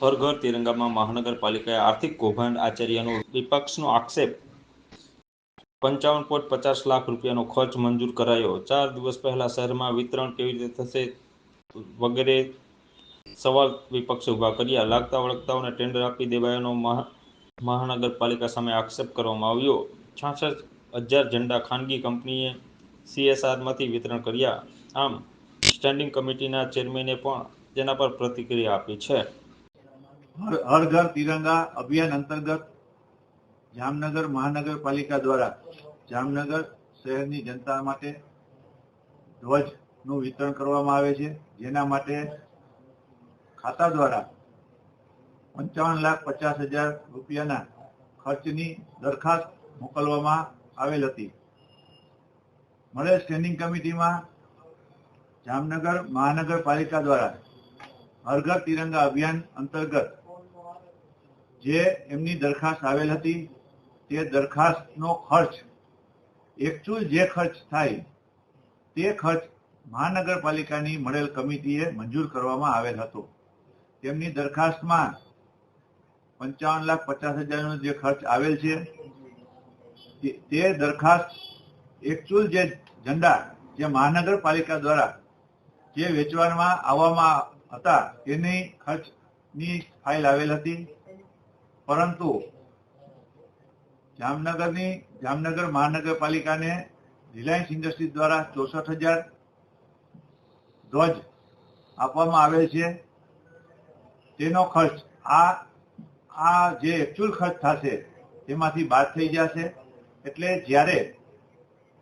હર ઘર તિરંગામાં મહાનગરપાલિકાએ આર્થિક કૌભાંડ આચર્યાનો વિપક્ષનો આક્ષેપ. પંચાવન પોઈન્ટ પચાસ લાખ રૂપિયાનો ખર્ચ મંજૂર કરાયો. ચાર દિવસ પહેલા શહેરમાં વિતરણ કેવી રીતે થશે વગેરે સવાલ વિપક્ષે ઊભા કર્યા. લાગતા વળગતાઓને ટેન્ડર આપી દેવાયાનો મહાનગરપાલિકા સામે આક્ષેપ કરવામાં આવ્યો. છાસઠ હજાર ઝંડા ખાનગી કંપનીએ સીએસઆરમાંથી વિતરણ કર્યા. આમ, સ્ટેન્ડિંગ કમિટીના ચેરમેને પણ તેના પર પ્રતિક્રિયા આપી છે. હર ઘર તિરંગા અભિયાન અંતર્ગત જામનગર મહાનગરપાલિકા દ્વારા જામનગર શહેરની જનતા માટે ધ્વજનું વિતરણ કરવામાં આવે છે. જેના માટે ખાતા દ્વારા પંચાવન લાખ પચાસ હજાર રૂપિયાના ખર્ચની દરખાસ્ત મોકલવામાં આવેલ હતી. મળેલ સ્ટેન્ડિંગ કમિટીમાં જામનગર મહાનગરપાલિકા દ્વારા હર ઘર તિરંગા અભિયાન અંતર્ગત જે એમની દરખાસ્ત આવેલ હતી, તે દરખાસ્તનો ખર્ચ એકચુઅલ જે ખર્ચ થાય, તે ખર્ચ મહાનગરપાલિકાની મળેલ કમિટીએ મંજૂર કરવામાં આવેલ હતો. તેમની દરખાસ્તમાં પંચાવન લાખ પચાસ હજારનો જે ખર્ચ આવેલ છે, તે- દરખાસ્ત એકચુઅલ જે ઝંડા જે મહાનગરપાલિકા દ્વારા જે વેચવામાં આવવામાં હતા, તેની ખર્ચની ફાઇલ આવેલ હતી. પરંતુ જામનગરની, જામનગર મહાનગરપાલિકાને રિલાયન્સ ઇન્ડસ્ટ્રીઝ દ્વારા ચોસઠ હજાર ધ્વજ આપવામાં આવેલ છે. તેનો ખર્ચ, આ આ જે એકચ્યુઅલ ખર્ચ થશે, તેમાંથી બાદ થઈ જશે. એટલે જ્યારે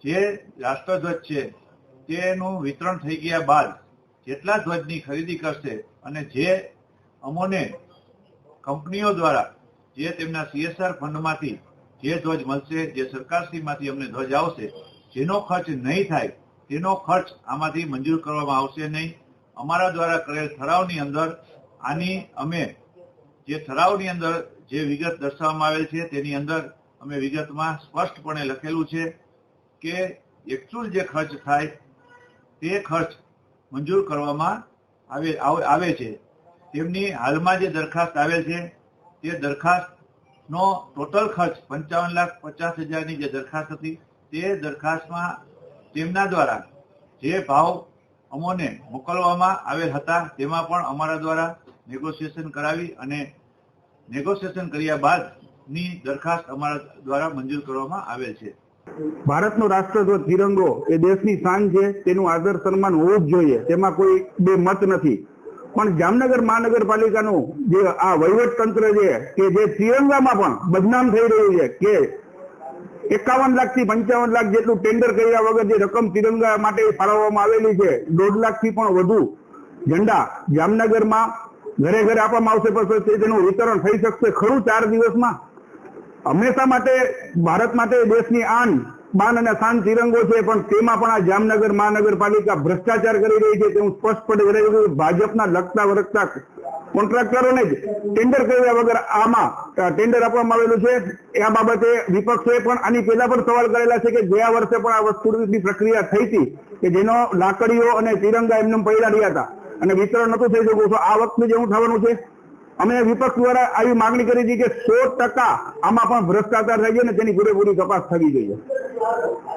જે રાષ્ટ્રધ્વજ છે, તેનું વિતરણ થઈ ગયા બાદ જેટલા ધ્વજની ખરીદી કરશે અને જે અમોને કંપનીઓ દ્વારા જે તેમના સીએસઆર ફંડમાંથી જે ધ્વજ મળશે, જે સરકારશ્રીમાંથી અમને ધ્વજ આવશે, જેનો ખર્ચ નહીં થાય, તેનો ખર્ચ આમાંથી મંજૂર કરવામાં આવશે નહીં. અમારા દ્વારા કરેલ ઠરાવની અંદર આની અમે જે ઠરાવની અંદર જે વિગત દર્શાવવામાં આવેલ છે, તેની અંદર અમે વિગતમાં સ્પષ્ટપણે લખેલું છે કે એકચુઅલ જે ખર્ચ થાય, તે ખર્ચ મંજૂર કરવામાં આવે આવે આવે છે. તેમની હાલમાં જે દરખાસ્ત આવેલ છે તે દરખાસ્તનો ટોટલ ખર્ચ પંચાવન લાખ પચાસ હજારની જે દરખાસ્ત હતી, તે દરખાસ્તમાં તેમના દ્વારા જે ભાવ અમોને મોકલવામાં આવેલ હતા, તેમાં પણ અમારા દ્વારા નેગોશિએશન કરાવી અને નેગોશિએશન કર્યા બાદની દરખાસ્ત અમારા દ્વારા મંજૂર કરવામાં આવેલ છે. ભારતનો રાષ્ટ્રધ્વજ તિરંગો એ દેશની શાન છે, તેનું આદર સન્માન હોવું જ જોઈએ, તેમાં કોઈ બે મત નથી. પણ જામનગર મહાનગરપાલિકાનું જે આ વહીવટ તંત્ર છે, કે જે ત્રિરંગામાં પણ બદનામ થઈ રહ્યું છે, કે એકાવન લાખથી પંચાવન લાખ જેટલું ટેન્ડર કર્યા વગર જે રકમ તિરંગા માટે ફાળવવામાં આવેલી છે, દોઢ લાખથી પણ વધુ ઝંડા જામનગરમાં ઘરે ઘરે આપવામાં આવશે તેનું વિતરણ થઈ શકશે ખરું ચાર દિવસમાં? હંમેશા માટે, ભારત માટે દેશની આન બાન અને શાન તિરંગો છે, પણ તેમાં પણ આ જામનગર મહાનગરપાલિકા ભ્રષ્ટાચાર કરી રહી છે, તેવું સ્પષ્ટપણે જણાવ્યું છે. ભાજપના લગતા વરગતા કોન્ટ્રાક્ટરોને જ ટેન્ડર કર્યા વગર આમાં ટેન્ડર આપવામાં આવેલું છે. આ બાબતે વિપક્ષોએ પણ આની પહેલા પણ સવાલ કરેલા છે કે ગયા વર્ષે પણ આ વસ્તુની પ્રક્રિયા થઈ હતી કે જેનો લાકડીઓ અને તિરંગા એમને પડ્યા રહ્યા હતા અને વિતરણ નતું થઈ શકું તો આ વખતે જેવું થવાનું છે, અમે વિપક્ષ દ્વારા આવી માંગણી કરી હતી કે સો ટકા આમાં પણ ભ્રષ્ટાચાર થઈ ગયો ને તેની પૂરેપૂરી તપાસ થવી જોઈએ. ખાવ